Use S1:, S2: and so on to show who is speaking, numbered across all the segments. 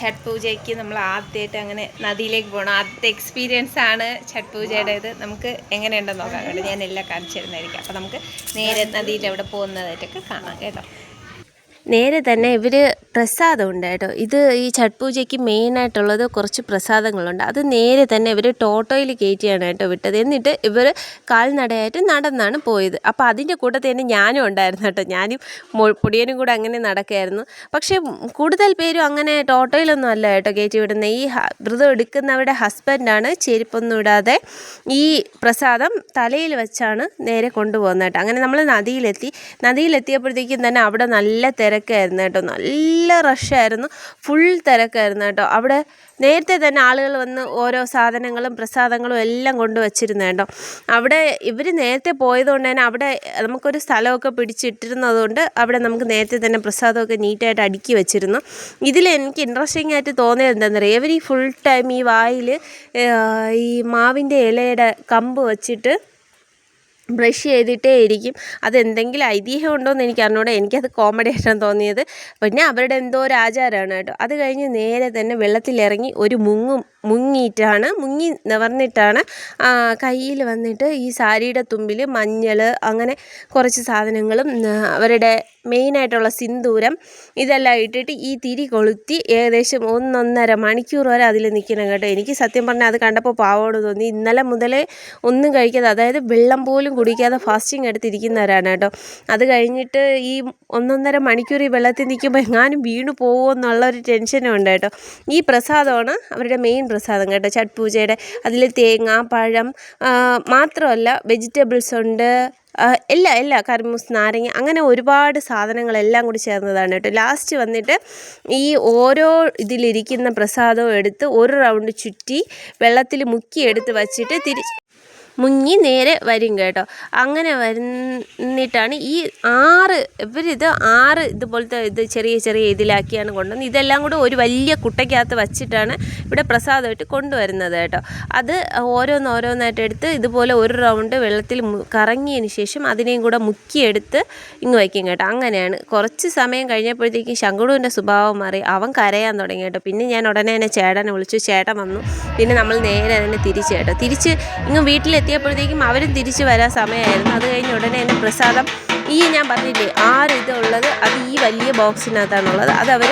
S1: ഛട്ട് പൂജയ്ക്ക് നമ്മൾ ആദ്യമായിട്ട് അങ്ങനെ നദിയിലേക്ക് പോകണം. ആദ്യത്തെ എക്സ്പീരിയൻസ് ആണ് ഛട്ട് പൂജയുടെ ഇത് നമുക്ക് എങ്ങനെയുണ്ടെന്ന് നോക്കാം. കേട്ടോ ഞാൻ എല്ലാം കാണിച്ചു തരുന്നതായിരിക്കും. അപ്പോൾ നമുക്ക് നേരെ നദിയിൽ എവിടെ പോകുന്നതായിട്ടൊക്കെ കാണാം കേട്ടോ. നേരെ തന്നെ ഇവർ പ്രസാദമുണ്ട് കേട്ടോ. ഇത് ഈ ഛട്ട് പൂജയ്ക്ക് മെയിനായിട്ടുള്ളത് കുറച്ച് പ്രസാദങ്ങളുണ്ട്. അത് നേരെ തന്നെ ഇവർ ടോട്ടോയിൽ കയറ്റിയാണ് കേട്ടോ വിട്ടത്. എന്നിട്ട് ഇവർ കാൽനടയായിട്ട് നടന്നാണ് പോയത്. അപ്പോൾ അതിന്റെ കൂട്ടത്തിൽ തന്നെ ഞാനും ഉണ്ടായിരുന്നു കേട്ടോ. ഞാനും പൊടിയനും കൂടെ അങ്ങനെ നടക്കുകയായിരുന്നു പക്ഷേ കൂടുതൽ പേരും അങ്ങനെ ടോട്ടോയിലൊന്നും അല്ല കേട്ടോ കയറ്റി വിടുന്നത് ഈ വ്രതം എടുക്കുന്നവരുടെ ഹസ്ബൻഡാണ് ചെരുപ്പൊന്നും ഇടാതെ ഈ പ്രസാദം തലയിൽ വെച്ചാണ് നേരെ കൊണ്ടുപോകുന്നത് കേട്ടോ. അങ്ങനെ നമ്മൾ നദിയിലെത്തി. നദിയിലെത്തിയപ്പോഴത്തേക്കും തന്നെ അവിടെ നല്ല തിരക്കായിരുന്നു കേട്ടോ. നല്ല റഷായിരുന്നു ഫുൾ തിരക്കായിരുന്നു കേട്ടോ. അവിടെ നേരത്തെ തന്നെ ആളുകൾ വന്ന് ഓരോ സാധനങ്ങളും പ്രസാദങ്ങളും എല്ലാം കൊണ്ട് വച്ചിരുന്നു കേട്ടോ. അവിടെ ഇവർ നേരത്തെ പോയതുകൊണ്ട് തന്നെ അവിടെ നമുക്കൊരു സ്ഥലമൊക്കെ പിടിച്ചിട്ടിരുന്നതുകൊണ്ട് അവിടെ നമുക്ക് നേരത്തെ തന്നെ പ്രസാദമൊക്കെ നീറ്റായിട്ട് അടുക്കി വെച്ചിരുന്നു. ഇതിൽ എനിക്ക് ഇൻട്രസ്റ്റിംഗ് ആയിട്ട് തോന്നിയത് എന്താണെന്നറിയാം? ഇവർ ഈ ഫുൾ ടൈം ഈ വായിൽ ഈ മാവിന്റെ ഇലയുടെ കമ്പ് വച്ചിട്ട് ബ്രഷ് ചെയ്തിട്ടേ ഇരിക്കും. അതെന്തെങ്കിലും ഐതിഹ്യം ഉണ്ടോ എന്ന് എനിക്ക് അറിഞ്ഞൂടെ. എനിക്കത് കോമഡി ആയിട്ടാണ് തോന്നിയത്. പിന്നെ അവരുടെ എന്തോ ഒരു ആചാരമാണ് കേട്ടോ. അത് കഴിഞ്ഞ് നേരെ തന്നെ വെള്ളത്തിലിറങ്ങി ഒരു മുങ്ങും മുങ്ങിയിട്ടാണ് മുങ്ങി നിവർന്നിട്ടാണ് കയ്യിൽ വന്നിട്ട് ഈ സാരിയുടെ തുമ്പിൽ മഞ്ഞൾ അങ്ങനെ കുറച്ച് സാധനങ്ങളും അവരുടെ മെയിനായിട്ടുള്ള സിന്ദൂരം ഇതെല്ലാം ഇട്ടിട്ട് ഈ തിരി കൊളുത്തി ഏകദേശം ഒന്നൊന്നര മണിക്കൂർ വരെ അതിൽ നിൽക്കണം കേട്ടോ. എനിക്ക് സത്യം പറഞ്ഞാൽ അത് കണ്ടപ്പോൾ പാവോട് തോന്നി. ഇന്നലെ മുതലേ ഒന്നും കഴിക്കാതെ അതായത് വെള്ളം പോലും കുടിക്കാതെ ഫാസ്റ്റിംഗ് എടുത്തിരിക്കുന്നവരാണ് കേട്ടോ. അത് കഴിഞ്ഞിട്ട് ഈ ഒന്നൊന്നര മണിക്കൂർ ഈ വെള്ളത്തിൽ നിൽക്കുമ്പോൾ എങ്ങാനും വീണു പോകുമോ എന്നുള്ളൊരു ടെൻഷനും ഉണ്ട് കേട്ടോ. ഈ പ്രസാദമാണ് അവരുടെ മെയിൻ പ്രസാദം കേട്ടോ. ഛട്ട് പൂജയുടെ അതിൽ തേങ്ങ പഴം മാത്രമല്ല വെജിറ്റബിൾസ് ഉണ്ട്. എല്ലാ എല്ലാ കർമൂസ് നാരങ്ങ അങ്ങനെ ഒരുപാട് സാധനങ്ങളെല്ലാം കൂടി ചേർന്നതാണ് കേട്ടോ. ലാസ്റ്റ് വന്നിട്ട് ഈ ഓരോ ഇതിലിരിക്കുന്ന പ്രസാദവും എടുത്ത് ഒരു റൗണ്ട് ചുറ്റി വെള്ളത്തിൽ മുക്കി എടുത്ത് വച്ചിട്ട് തിരി മുങ്ങി നേരെ വരും കേട്ടോ. അങ്ങനെ വന്നിട്ടാണ് ഈ ആറ് ഇവരിത് ആറ് ഇതുപോലത്തെ ഇത് ചെറിയ ചെറിയ ഇതിലാക്കിയാണ് കൊണ്ടുവന്നത്. ഇതെല്ലാം കൂടെ ഒരു വലിയ കുട്ടയ്ക്കകത്ത് വച്ചിട്ടാണ് ഇവിടെ പ്രസാദമായിട്ട് കൊണ്ടുവരുന്നത് കേട്ടോ. അത് ഓരോന്നോരോന്നായിട്ട് എടുത്ത് ഇതുപോലെ ഒരു റൗണ്ട് വെള്ളത്തിൽ കറങ്ങിയതിന് ശേഷം അതിനെയും കൂടെ മുക്കിയെടുത്ത് ഇങ്ങ് വയ്ക്കും കേട്ടോ. അങ്ങനെയാണ്. കുറച്ച് സമയം കഴിഞ്ഞപ്പോഴത്തേക്കും ശങ്കുടുവിന്റെ സ്വഭാവം മാറി. അവൻ കരയാൻ തുടങ്ങി കേട്ടോ. പിന്നെ ഞാൻ ഉടനെ തന്നെ ചേട്ടനെ വിളിച്ചു. ചേട്ടൻ വന്നു. പിന്നെ നമ്മൾ നേരെ തന്നെ തിരിച്ചു കേട്ടോ. തിരിച്ച് ഇങ്ങ് വീട്ടിലെത്തിയപ്പോഴത്തേക്കും അവരും തിരിച്ചു വരാൻ സമയമായിരുന്നു. അത് കഴിഞ്ഞ ഉടനെ എന്റെ പ്രസാദം ഈ ഞാൻ പറഞ്ഞില്ലേ ആറ് ഇതുള്ളത്? അത് ഈ വലിയ ബോക്സിനകത്താണുള്ളത്. അത് അവർ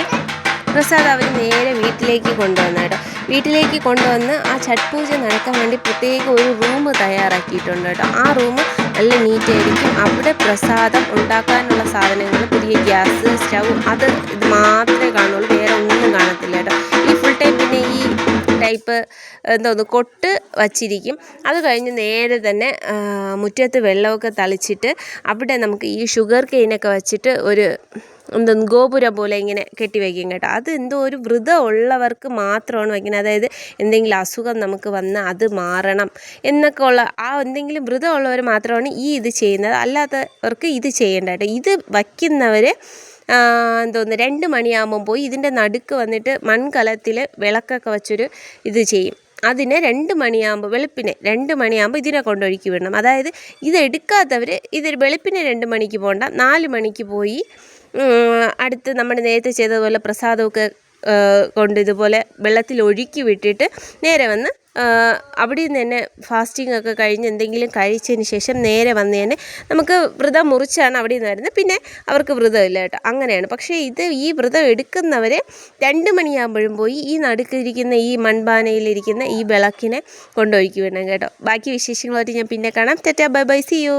S1: പ്രസാദം അവർ നേരെ വീട്ടിലേക്ക് കൊണ്ടുവന്നു കേട്ടോ. വീട്ടിലേക്ക് കൊണ്ടുവന്ന് ആ ഛട്ട് പൂജ നടക്കാൻ വേണ്ടി പ്രത്യേക ഒരു റൂം തയ്യാറാക്കിയിട്ടുണ്ട് കേട്ടോ. ആ റൂം നല്ല നീറ്റായിരിക്കും അവിടെ പ്രസാദം ഉണ്ടാക്കാനുള്ള സാധനങ്ങൾ പുതിയ ഗ്യാസ് സ്റ്റൗ അത് ഇത് മാത്രമേ കാണുള്ളൂ. ടൈപ്പ് എന്തോന്ന് കൊട്ട് വച്ചിരിക്കും. അത് കഴിഞ്ഞ് നേരെ തന്നെ മുറ്റത്ത് വെള്ളമൊക്കെ തളിച്ചിട്ട് അവിടെ നമുക്ക് ഈ ഷുഗർ കെയിനൊക്കെ വച്ചിട്ട് ഒരു എന്തോന്ന് ഗോപുരം പോലെ ഇങ്ങനെ കെട്ടി വയ്ക്കും കേട്ടോ. അത് എന്തോ ഒരു വ്രതം ഉള്ളവർക്ക് മാത്രമാണ് വയ്ക്കുന്നത് അതായത് എന്തെങ്കിലും അസുഖം നമുക്ക് വന്ന് അത് മാറണം എന്നൊക്കെ ഉള്ള ആ എന്തെങ്കിലും വ്രതം ഉള്ളവർ മാത്രമാണ് ഈ ഇത് ചെയ്യുന്നത്. അല്ലാത്തവർക്ക് ഇത് ചെയ്യേണ്ട കേട്ടോ. ഇത് വയ്ക്കുന്നവർ എന്തോന്ന് രണ്ട് മണിയാകുമ്പം പോയി ഇതിന്റെ നടുക്ക് വന്നിട്ട് മൺകലത്തിൽ വിളക്കൊക്കെ വെച്ചൊരു ഇത് ചെയ്യും. അതിനെ രണ്ട് മണിയാകുമ്പോൾ വെളുപ്പിനെ രണ്ട് മണിയാകുമ്പോൾ ഇതിനെ കൊണ്ടൊഴുക്കി വിടണം. അതായത് ഇതെടുക്കാത്തവർ ഇത് വെളുപ്പിനെ രണ്ട് മണിക്ക് പോകണ്ട നാല് മണിക്ക് പോയി അടുത്ത് നമ്മൾ നേരത്തെ ചെയ്തതുപോലെ പ്രസാദമൊക്കെ കൊണ്ട് ഇതുപോലെ വെള്ളത്തിൽ ഒഴുക്കി വിട്ടിട്ട് നേരെ വന്ന് അവിടെ നിന്ന് തന്നെ ഫാസ്റ്റിംഗ് ഒക്കെ കഴിഞ്ഞ് എന്തെങ്കിലും കഴിച്ചതിന് ശേഷം നേരെ വന്ന് തന്നെ നമുക്ക് വ്രതം മുറിച്ചാണ് അവിടെ നിന്ന് വരുന്നത്. പിന്നെ അവർക്ക് വ്രതമില്ല കേട്ടോ. അങ്ങനെയാണ്. പക്ഷേ ഇത് ഈ വ്രതം എടുക്കുന്നവർ രണ്ട് മണിയാകുമ്പോഴും പോയി ഈ നടുക്കിരിക്കുന്ന ഈ മൺപാനയിലിരിക്കുന്ന ഈ വിളക്കിനെ കൊണ്ടൊഴുക്കി വിടണം കേട്ടോ. ബാക്കി വിശേഷങ്ങളായിട്ട് ഞാൻ പിന്നെ കാണാം. തെറ്റാ ബൈ ബൈ സി യു.